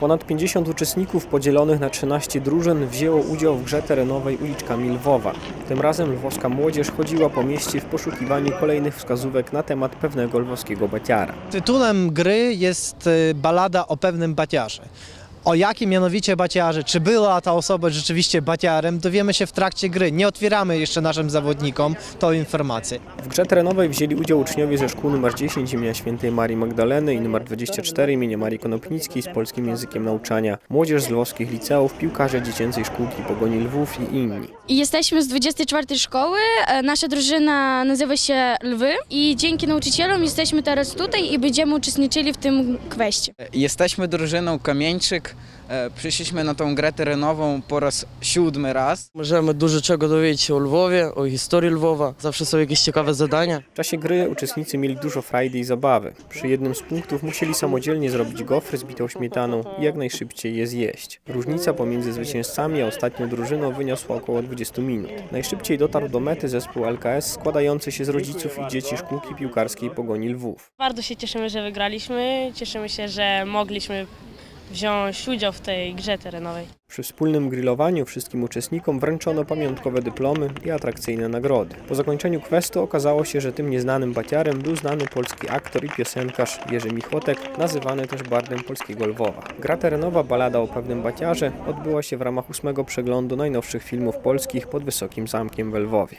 Ponad 50 uczestników podzielonych na 13 drużyn wzięło udział w grze terenowej uliczkami Lwowa. Tym razem lwowska młodzież chodziła po mieście w poszukiwaniu kolejnych wskazówek na temat pewnego lwowskiego baciara. Tytułem gry jest y, balada o pewnym baciarze. O jakim mianowicie baciarze, czy była ta osoba rzeczywiście baciarem, dowiemy się w trakcie gry. Nie otwieramy jeszcze naszym zawodnikom tą informację. W grze terenowej wzięli udział uczniowie ze szkół nr 10 imienia świętej Marii Magdaleny i nr 24 imienia Marii Konopnickiej z polskim językiem nauczania, młodzież z lwowskich liceów, piłkarze dziecięcej szkółki Pogoni Lwów i inni. Jesteśmy z 24 szkoły. E, Nasza drużyna nazywa się Lwy i dzięki nauczycielom jesteśmy teraz tutaj i będziemy uczestniczyli w tym kwestii. Jesteśmy drużyną Kamieńczyk. E, Przyszliśmy na tą grę terenową po raz siódmy raz. Możemy dużo czego dowiedzieć się o Lwowie, o historii Lwowa. Zawsze są jakieś ciekawe zadania. W czasie gry uczestnicy mieli dużo frajdy i zabawy. Przy jednym z punktów musieli samodzielnie zrobić gofry z bitą śmietaną i jak najszybciej je zjeść. Różnica pomiędzy zwycięzcami a ostatnią drużyną wyniosła około 20 minut. Najszybciej dotarł do mety zespół LKS składający się z rodziców i dzieci szkółki piłkarskiej Pogoni Lwów. Bardzo się cieszymy, że wygraliśmy. Cieszymy się, że mogliśmy wziąć udział w tej grze terenowej. Przy wspólnym grillowaniu wszystkim uczestnikom wręczono pamiątkowe dyplomy i atrakcyjne nagrody. Po zakończeniu questu okazało się, że tym nieznanym baciarem był znany polski aktor i piosenkarz Jerzy Michotek, nazywany też bardem polskiego Lwowa. Gra terenowa Balada o pewnym baciarze odbyła się w ramach ósmego przeglądu najnowszych filmów polskich pod Wysokim Zamkiem we Lwowie.